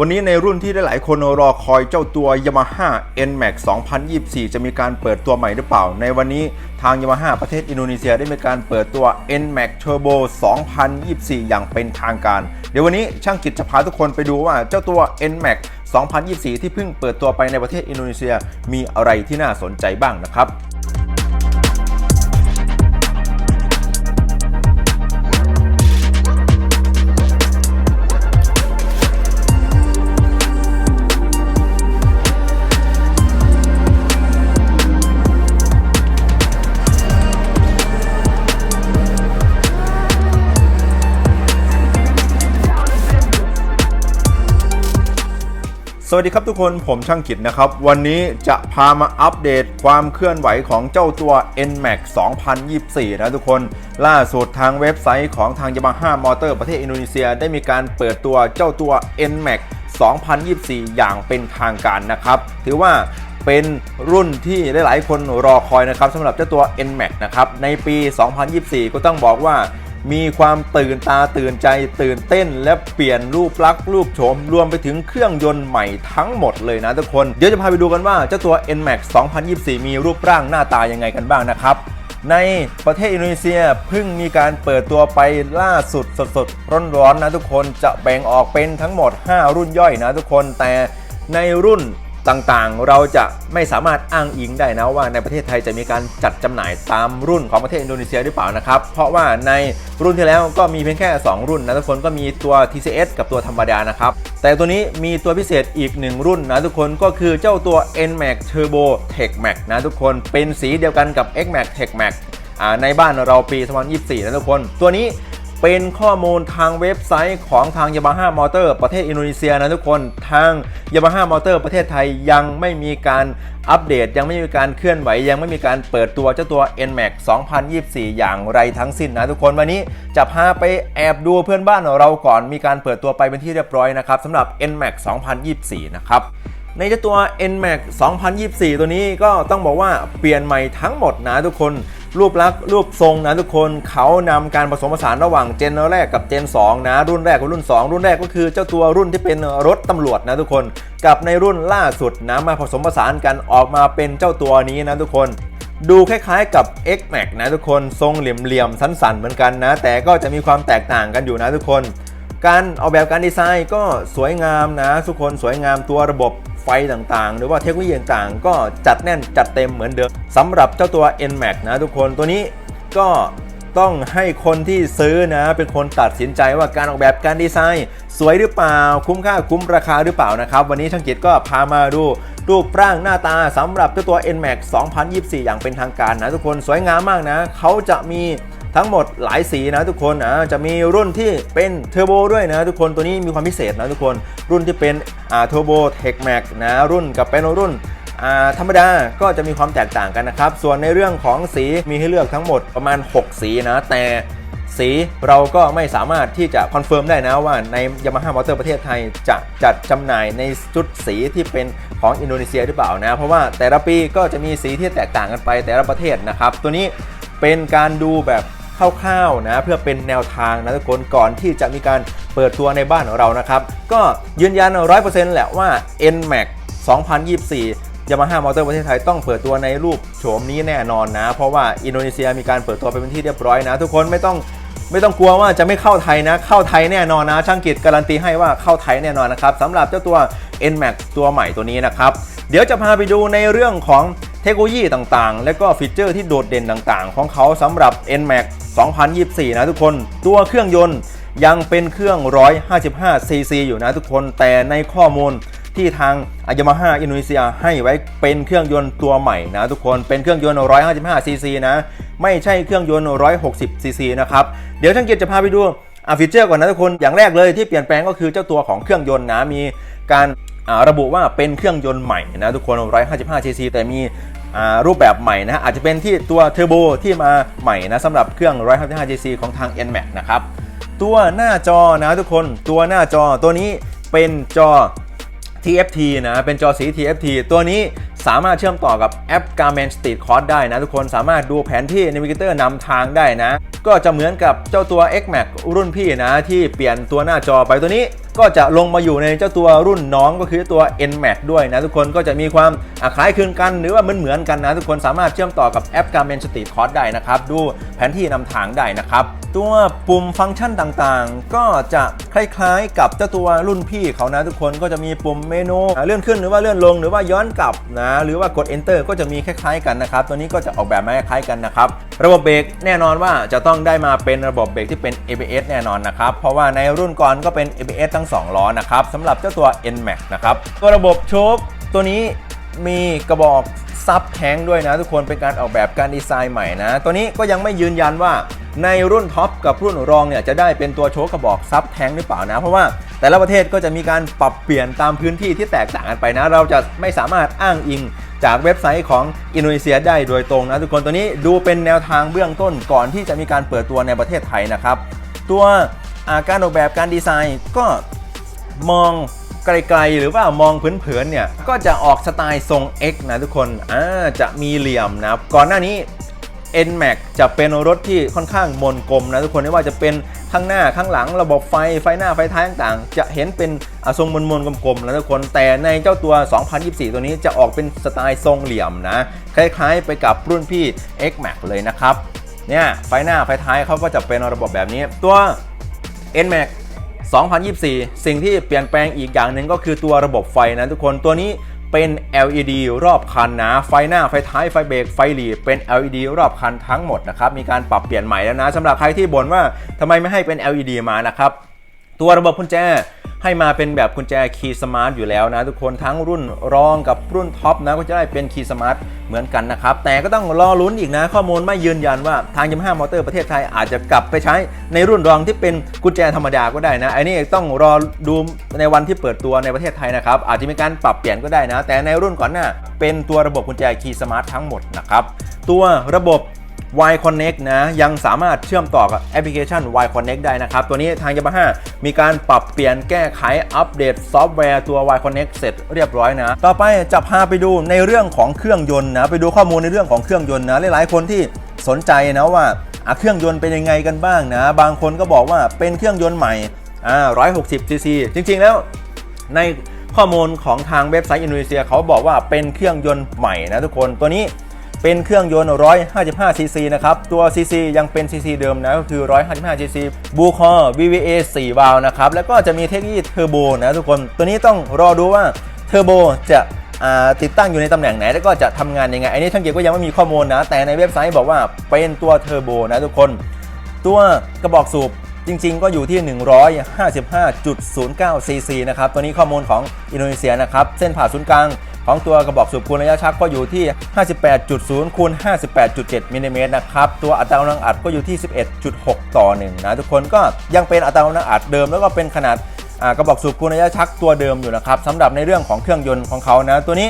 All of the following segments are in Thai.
วันนี้ในรุ่นที่หลายๆคนรอคอยเจ้าตัว Yamaha NMAX 2024 จะมีการเปิดตัวใหม่หรือเปล่า ในวันนี้ทาง Yamaha ประเทศอินโดนีเซียได้มีการเปิดตัว NMAX Turbo 2024 อย่างเป็นทางการ เดี๋ยววันนี้ช่างกิจจะพาทุกคนไปดูว่าเจ้าตัว NMAX 2024 ที่เพิ่งเปิดตัวไปในประเทศอินโดนีเซียมีอะไรที่น่าสนใจบ้างนะครับ สวัสดีครับทุกคนผมช่างกิจนะครับ วันนี้จะพามาอัปเดตความเคลื่อนไหวของเจ้าตัว NMAX 2024 นะทุกคน ล่าสุดทางเว็บไซต์ของทาง Yamaha Motor ประเทศอินโดนีเซีย ได้มีการเปิดตัวเจ้าตัว NMAX 2024 อย่างเป็นทางการนะครับ ถือว่าเป็นรุ่นที่หลาย ๆ คนรอคอยนะครับสำหรับเจ้าตัว NMAX นะครับในปี 2024 ก็ต้องบอกว่า มีความตื่นตาตื่นใจตื่นเต้น และเปลี่ยนรูปลักษณ์รูปโฉมรวมไปถึงเครื่องยนต์ใหม่ทั้งหมดเลยนะทุกคน เดี๋ยวจะพาไปดูกันว่าเจ้าตัว NMAX 2024 มีรูปร่างหน้าตายังไงกันบ้างนะครับในประเทศอินโดนีเซียเพิ่งมีการเปิดตัวไปล่าสุดสดๆร้อนๆนะทุกคนจะแบ่งออกเป็นทั้งหมด 5 รุ่นย่อยนะทุกคนแต่ในรุ่น ต่างๆ เราจะไม่สามารถอ้างอิงได้นะว่าในประเทศไทยจะมีการจัดจำหน่ายตามรุ่นของประเทศอินโดนีเซียหรือเปล่านะครับ เพราะว่าในรุ่นที่แล้วก็มีเพียงแค่ 2 รุ่นนะทุกคนก็มีตัว TCS กับตัวธรรมดานะครับ แต่ตัวนี้มีตัวพิเศษอีก 1 รุ่นนะทุกคนก็คือเจ้าตัว NMAX Turbo Tech Max นะทุกคนเป็นสีเดียวกันกับ XMAX Tech Max ในบ้านเราปี 2024 นะทุกคน ตัวนี้ เป็นข้อมูลทางเว็บไซต์ของทาง Yamaha Motor ประเทศอินโดนีเซียนะทุกคน ทาง Yamaha Motor ประเทศไทยยังไม่มีการอัปเดต ยังไม่มีการเคลื่อนไหว ยังไม่มีการเปิดตัวเจ้าตัว NMAX 2024 อย่างไรทั้งสิ้นนะทุกคนวันนี้จะพาไปแอบดูเพื่อนบ้านเราก่อนมีการเปิดตัวไปเป็นที่เรียบร้อยนะครับสำหรับ NMAX 2024 นะครับในเจ้าตัว NMAX 2024 ตัวนี้ก็ต้องบอกว่าเปลี่ยนใหม่ทั้งหมดนะทุกคน รูปลักษณ์รูปทรงนะทุกคนเขานำการผสมผสานระหว่างเจนแรกกับเจน 2 นะ รุ่นแรกกับรุ่น 2 รุ่นแรกก็คือเจ้าตัวรุ่นที่เป็นรถตำรวจนะทุกคนกับในรุ่นล่าสุดนะมาผสมผสานกันออกมาเป็นเจ้าตัวนี้นะทุกคนดูคล้ายๆกับ X Max นะทุกคนทรงเหลี่ยมๆสันๆเหมือนกันนะ แต่ก็จะมีความแตกต่างกันอยู่นะทุกคน การออกแบบการดีไซน์ก็สวยงามนะทุกคนสวยงามตัวระบบ ไฟต่างๆ หรือว่าเทคโนโลยีต่างๆ ก็จัดแน่นจัดเต็มเหมือนเดิมสำหรับเจ้าตัว NMAX นะทุกคนตัวนี้ก็ต้องให้คนที่ซื้อนะ เป็นคนตัดสินใจว่าการออกแบบการดีไซน์ สวยหรือเปล่า คุ้มค่าคุ้มราคาหรือเปล่านะครับ วันนี้ช่างกิจก็พามาดูรูปร่างหน้าตาสำหรับเจ้าตัว NMAX 2024 อย่างเป็นทางการนะทุกคนสวยงามมากนะ เขาจะมี ทั้งหมดหลายสีนะทุกคนอ่าจะมีรุ่นที่เป็นเทอร์โบด้วยนะทุกคนตัวนี้มีความพิเศษนะทุกคน รุ่นที่เป็นอ่าเทอร์โบเทคแม็กนะรุ่นกับเป็นรุ่นธรรมดาก็จะมีความแตกต่างกันนะครับ ส่วนในเรื่องของสีมีให้เลือกทั้งหมดประมาณ 6 สีนะ แต่สีเราก็ไม่สามารถที่จะคอนเฟิร์มได้นะว่าใน Yamaha Motor ประเทศไทยจะจัดจำหน่ายในชุดสีที่เป็นของอินโดนีเซียหรือเปล่านะ เพราะว่าแต่ละปีก็จะมีสีที่แตกต่างกันไปแต่ละประเทศนะครับ ตัวนี้เป็นการดูแบบ คร่าวๆนะเพื่อเป็นแนวทางนะทุกคนก่อนที่จะมีการเปิดตัวในบ้านของเรานะครับ ก็ยืนยัน 100%แหละว่า NMAX 2024 Yamaha Motor ประเทศไทยต้องเปิดตัวในรูปโฉมนี้แน่นอนนะ เพราะว่าอินโดนีเซียมีการเปิดตัวไปเป็นที่เรียบร้อยนะ ทุกคนไม่ต้องไม่ต้องกลัวว่าจะไม่เข้าไทยนะ เข้าไทยแน่นอนนะ ช่างกิจการันตีให้ว่าเข้าไทยแน่นอนนะครับสำหรับเจ้าตัว NMAX ตัวใหม่ตัวนี้นะครับ เดี๋ยวจะพาไปดูในเรื่องของเทคโนโลยีต่างๆ และก็ฟีเจอร์ที่โดดเด่นต่างๆ ของเขาสำหรับ NMAX 2024 นะทุกคน ตัวเครื่องยนต์ยังเป็นเครื่อง 155 cc อยู่นะทุกคน แต่ในข้อมูลที่ทางยามาฮ่าอินโดนีเซียให้ไว้เป็นเครื่องยนต์ตัวใหม่นะทุกคน เป็นเครื่องยนต์ 155 cc นะ ไม่ใช่เครื่องยนต์ 160 cc นะครับ เดี๋ยวช่างเกียรติจะพาไปดูอะฟีเจอร์ก่อนนะทุกคน อย่างแรกเลยที่เปลี่ยนแปลงก็คือเจ้าตัวของเครื่องยนต์นะ มีการระบุว่าเป็นเครื่องยนต์ใหม่นะทุกคน 155 cc แต่มี รูปแบบใหม่นะอาจจะเป็นที่ตัวเทอร์โบที่มาใหม่นะสำหรับเครื่อง 155 cc ของทาง NMAX นะครับ ตัวหน้าจอนะทุกคนตัวหน้าจอตัวนี้เป็นจอ TFT นะ เป็นจอสี TFT ตัวนี้สามารถเชื่อมต่อกับแอป Garmin Street Course ได้นะทุกคนสามารถดูแผนที่ Navigator นำทางได้นะ ก็จะเหมือนกับเจ้าตัว X Max รุ่นพี่นะ ที่เปลี่ยนตัวหน้าจอไปตัวนี้ ก็จะลงมาอยู่ในเจ้าตัวรุ่นน้องก็คือตัว NMAX ด้วยนะทุกคนก็จะมีความคล้ายคลึงกัน หรือว่าเหมือนเหมือนกันนะทุกคนสามารถเชื่อมต่อกับแอป Garmin Street Course ได้นะครับ ดูแผนที่นำทางได้นะครับ ตัวปุ่มฟังก์ชันต่างๆ ก็จะคล้ายๆ กับเจ้าตัวรุ่นพี่เขานะทุกคนก็จะมีปุ่มเมนูเลื่อนขึ้นหรือว่าเลื่อนลงหรือว่าย้อนกลับนะหรือว่ากด enter ก็จะมีคล้ายๆกันนะครับตัวนี้ก็จะออกแบบมาคล้ายกันนะครับระบบเบรกแน่นอนว่าจะต้องได้มาเป็นระบบเบรกที่เป็น ABS แน่นอนนะครับเพราะว่าในรุ่นก่อนก็เป็น ABS ทั้ง2 ล้อนะครับสำหรับเจ้าตัว NMAX นะครับตัวระบบโชคตัวนี้มีกระบอกซับแท้งด้วยนะทุกคนเป็นการออกแบบการดีไซน์ใหม่นะตัวนี้ก็ยังไม่ยืนยันว่าในรุ่นท็อปกับรุ่นรองเนี่ยจะได้เป็นตัวโชคกระบอกซับแท้งหรือเปล่านะ เพราะว่าแต่ละประเทศก็จะมีการปรับเปลี่ยนตามพื้นที่ที่แตกต่างกันไปนะ เราจะไม่สามารถอ้างอิงจากเว็บไซต์ของอินโดนีเซียได้โดยตรงนะ ทุกคนตัวนี้ดูเป็นแนวทางเบื้องต้นก่อนที่จะมีการเปิดตัวในประเทศไทยนะครับ ตัวาการออกแบบการดีไซน์ก็ มองไกลๆหรือว่ามองเผินๆเนี่ยก็จะออกสไตล์ทรง X นะทุกคนอ่าจะมีเหลี่ยมนะก่อนหน้านี้ NMAX จะเป็นรถที่ค่อนข้างมนกลมนะทุกคนไม่ว่าจะเป็นข้างหน้าข้างหลังระบบไฟไฟหน้าไฟท้ายต่างๆ จะเห็นเป็นทรงมนๆกลมๆนะทุกคนแต่ในเจ้าตัว 2024 ตัวนี้จะออกเป็นสไตล์ทรงเหลี่ยมนะคล้ายๆ ไปกับรุ่นพี่ X-Max เลยนะครับเนี่ยไฟหน้าไฟท้ายเขาก็จะเป็นระบบแบบนี้ตัว NMAX 2024 สิ่งที่เปลี่ยนแปลงอีกอย่างหนึ่งก็คือตัวระบบไฟนะทุกคนตัวนี้เป็น LED รอบคันนะ ไฟหน้า ไฟท้าย ไฟเบรก ไฟหลีเป็น LED รอบคันทั้งหมดนะครับ มีการปรับเปลี่ยนใหม่แล้วนะสำหรับใครที่บ่นว่าทำไมไม่ให้เป็น LED มานะครับ ตัวระบบกุญแจ ให้มาเป็นแบบกุญแจคีย์สมาร์ทอยู่แล้วนะทุกคนทั้งรุ่นรองกับรุ่นท็อปนะก็จะได้เป็นคีย์สมาร์ทเหมือนกันนะครับ แต่ก็ต้องรอลุ้นอีกนะ ข้อมูลไม่ยืนยันว่าทางย a ม a h a มอเตอร์ประเทศไทยอาจจะกลับไปใช้ในรุ่นรองที่เป็นกุญแจธรรมดาก็ได้นะไอ้นี่ต้องรอดูในวันที่เปิดตัวในประเทศไทยนะครับอาจจะมีการปรับเปลี่ยนก็ได้นะ แต่ในรุ่นก่อนหน้าเป็นตัวระบบกุญแจคีย์สมาร์ททั้งหมดนะครับตัวระบบ Y Connect นะยังสามารถเชื่อมต่อกับแอปพลิเคชัน Y Connect ได้นะครับ ตัวนี้ทาง Yamaha มีการปรับเปลี่ยนแก้ไขอัปเดตซอฟต์แวร์ตัว Y Connect เสร็จเรียบร้อยนะ ต่อไปจะพาไปดูในเรื่องของเครื่องยนต์นะ ไปดูข้อมูลในเรื่องของเครื่องยนต์นะ หลายๆ คนที่สนใจนะว่าเครื่องยนต์เป็นยังไงกันบ้างนะ บางคนก็บอกว่าเป็นเครื่องยนต์ใหม่อ่า160 cc จริง ๆ แล้วในข้อมูลของทางเว็บไซต์อินโดนีเซียเขาบอกว่าเป็นเครื่องยนต์ใหม่นะทุกคนตัวนี้ เป็นเครื่องยนต์ 155 cc นะครับ ตัว cc ยังเป็น cc เดิมนะ ก็คือ 155 cc บูคอ VVA 4 วาล์วนะครับ แล้วก็จะมีเทคโนโลยีเทอร์โบนะทุกคน ตัวนี้ต้องรอดูว่าเทอร์โบจะติดตั้งอยู่ในตำแหน่งไหน แล้วก็จะทำงานยังไง อันนี้ช่างเกียก็ยังไม่มีข้อมูลนะ แต่ในเว็บไซต์บอกว่าเป็นตัวเทอร์โบนะทุกคน ตัวกระบอกสูบ จริงๆ ก็อยู่ที่ 155.09 cc นะครับ ตัวนี้ข้อมูลของอินโดนีเซียนะครับ เส้นผ่าศูนย์กลางของตัวกระบอกสูบคูณระยะชักก็อยู่ที่ 58.0คูณ58.7มิลลิเมตรนะครับ ตัวอัตรากำลังอัดก็อยู่ที่ 11.6 ต่อ 1 นะ ทุกคนก็ยังเป็นอัตรากำลังอัดเดิมแล้วก็เป็นขนาดกระบอกสูบคูณระยะชักตัวเดิมอยู่นะครับสำหรับในเรื่องของเครื่องยนต์ของเขานะ ตัวนี้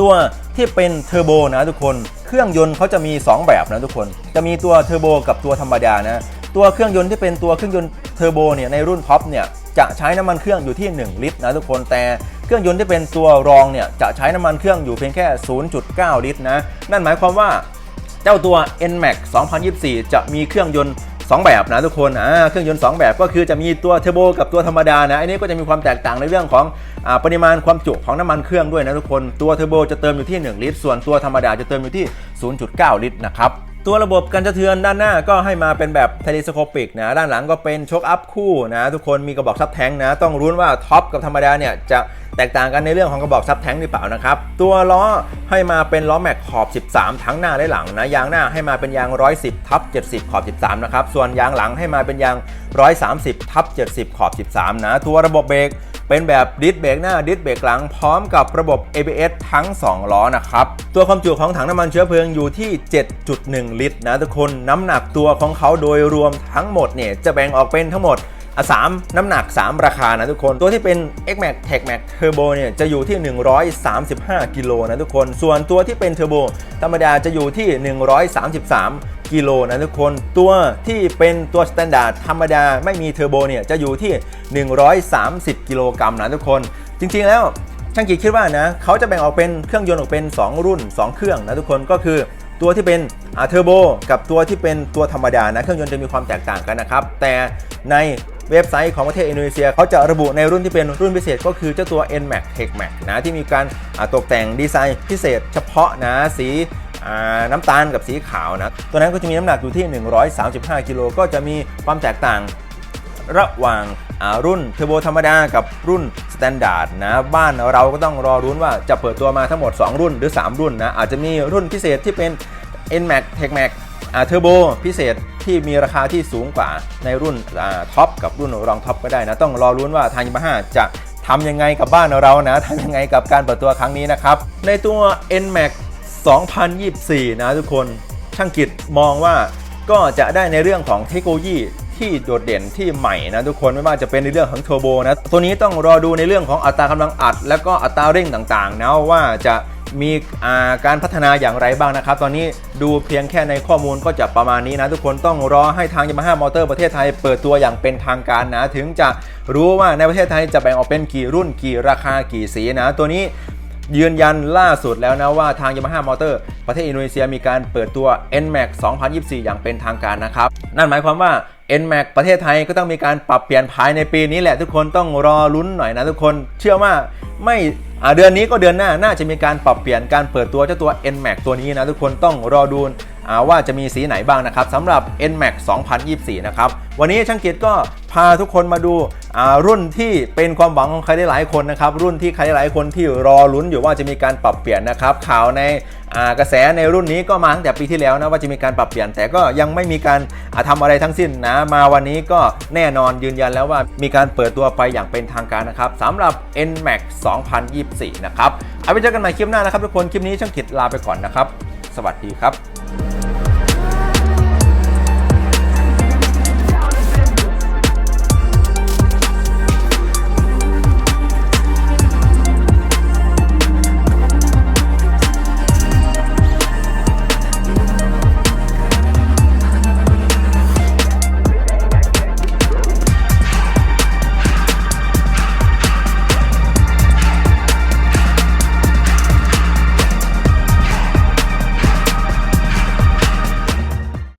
ตัวที่เป็นเทอร์โบนะทุกคน เครื่องยนต์เขาจะมี 2 แบบนะทุกคน จะมีตัวเทอร์โบกับตัวธรรมดานะ ตัวเครื่องยนต์ที่เป็นตัวเครื่องยนต์เทอร์โบเนี่ยในรุ่นท็อปเนี่ยจะใช้น้ำมันเครื่องอยู่ที่ 1 ลิตรนะทุกคนแต่เครื่องยนต์ที่เป็นตัวรองเนี่ยจะใช้น้ำมันเครื่องอยู่เพียงแค่ 0.9 ลิตรนะนั่นหมายความว่าเจ้าตัว NMAX 2024 จะมีเครื่องยนต์2 แบบนะทุกคนอ่าเครื่องยนต์ 2 แบบก็คือจะมีตัวเทอร์โบกับตัวธรรมดานะอันนี้ก็จะมีความแตกต่างในเรื่องของอปริมาณความจุของน้ำมันเครื่องด้วยนะทุกคนตัวเทอร์โบจะเติมอยู่ที่ 1 ลิตร ส่วนตัวธรรมดาจะเติมอยู่ที่ 0.9 ลิตรนะครับ ตัวระบบการสะเทือนด้านหน้าก็ให้มาเป็นแบบเทเลสโคปิกนะ ด้านหลังก็เป็นช็อคอัพคู่นะ ทุกคนมีกระบอกซับแทงนะ ต้องรู้นว่าท็อปกับธรรมดาเนี่ยจะ แตกต่างกันในเรื่องของกระบอกซับแท้งหรือเปล่านะครับ ตัวล้อให้มาเป็นล้อแม็กขอบ 13 ทั้งหน้าและหลังนะ ยางหน้าให้มาเป็นยาง 110ทับ70 ขอบ 13 นะครับ ส่วนยางหลังให้มาเป็นยาง 130ทับ70 ขอบ 13 นะ ตัวระบบเบรกเป็นแบบดิสเบรกหน้าดิสเบรกหลังพร้อมกับระบบ ABS ทั้ง 2 ล้อนะครับ ตัวความจุของถังน้ำมันเชื้อเพลิงอยู่ที่ 7.1 ลิตรนะทุกคน น้ำหนักตัวของเขาโดยรวมทั้งหมดเนี่ยจะแบ่งออกเป็นทั้งหมด อะสามน้ำหนัก 3 ราคานะทุกคน ตัวที่เป็น X-Max Tech Max Turbo เนี่ยจะอยู่ที่ 135 กิโลนะทุกคน ส่วนตัวที่เป็นเทอร์โบธรรมดาจะอยู่ที่ 133 กิโลนะทุกคน ตัวที่เป็นตัวสแตนดาร์ดธรรมดาไม่มีเทอร์โบเนี่ยจะอยู่ที่ 130 กิโลกรัมนะทุกคน จริงๆแล้วช่างกีคิดว่านะเขาจะแบ่งออกเป็นเครื่องยนต์ออกเป็น 2 รุ่น 2 เครื่องนะทุกคนก็คือตัวที่เป็นเทอร์โบกับตัวที่เป็นตัวธรรมดานะเครื่องยนต์จะมีความแตกต่างกันนะครับแต่ใน เว็บไซต์ของประเทศอินโดนีเซียเขาจะระบุในรุ่นที่เป็นรุ่นพิเศษก็คือเจ้าตัว NMAX Tech Max นะที่มีการตกแต่งดีไซน์พิเศษเฉพาะนะสีน้ำตาลกับสีขาวนะ ตัวนั้นก็จะมีน้ำหนักอยู่ที่ 135 กิโลก็จะมีความแตกต่างระหว่างรุ่นเทอร์โบธรรมดากับรุ่นสแตนดาร์ดนะ บ้านเราก็ต้องรอรุ้นว่าจะเปิดตัวมาทั้งหมด 2 รุ่นหรือ 3 รุ่นนะ อาจจะมีรุ่นพิเศษที่เป็น NMAX TechMax เทอร์โบพิเศษ ที่มีราคาที่สูงกว่าในรุ่นท็อปกับรุ่นรองท็อปก็ได้นะ ต้องรอรุ้นว่าทางยามาฮ่าจะทำยังไงกับบ้านเรานะทำยังไงกับการเปิดตัวครั้งนี้นะครับ ในตัว NMAX 2024 นะทุกคนช่างกิจมองว่าก็จะได้ในเรื่องของเทคโนโลยีที่โดดเด่นที่ใหม่นะทุกคนไม่ว่าจะเป็นในเรื่องของเทอร์โบนะ ตัวนี้ต้องรอดูในเรื่องของอัตรากำลังอัด และก็อัตราเร่งต่างๆนะว่าจะ มีการพัฒนาอย่างไรบ้างนะครับ ตอนนี้ดูเพียงแค่ในข้อมูลก็จะประมาณนี้นะ ทุกคนต้องรอให้ทาง Yamaha Motor ประเทศไทยเปิดตัวอย่างเป็นทางการนะ ถึงจะรู้ว่าในประเทศไทยจะแบ่งออกเป็นกี่รุ่นกี่ราคากี่สีนะ ตัวนี้ยืนยันล่าสุดแล้วนะว่าทาง Yamaha Motor ประเทศอินโดนีเซียมีการเปิดตัว NMAX 2024 อย่างเป็นทางการนะครับ นั่นหมายความว่า NMAX ประเทศไทยก็ต้องมีการปรับเปลี่ยนภายในปีนี้แหละทุกคนต้องรอลุ้นหน่อยนะทุกคนเชื่อว่าไม่เดือนนี้ก็เดือนหน้าน่าจะมีการปรับเปลี่ยนการเปิดตัวเจ้าตัว NMAX ตัวนี้นะทุกคนต้องรอดู ว่าจะมีสีไหนบ้างนะครับสำหรับ NMAX 2024 นะครับ วันนี้ช่างกียรติก็พาทุกคนมาดูารุ่นที่เป็นความหวังของใครได้หลายคนนะครับ รุ่นที่ใครหลายคนที่รอลุ้นอยู่ว่าจะมีการปรับเปลี่ยนนะครับข่าวในกระแสในรุ่นนี้ก็มาตั้งแต่ปีที่แล้วนะว่าจะมีการปรับเปลี่ยน แต่ก็ยังไม่มีการาทำอะไรทั้งสิ้นนะมาวันนี้ก็แน่นอนยืนยันแล้วว่ามีการเปิดตัวไปอย่างเป็นทางการนะครับสำหรับ NMAX 2024 นะครับเอาไปเจอกันใหม่คลิปหน้านะครับทุกคนคลิปนี้ช่างกิจลาไปก่อนนะครับ สวัสดีครับ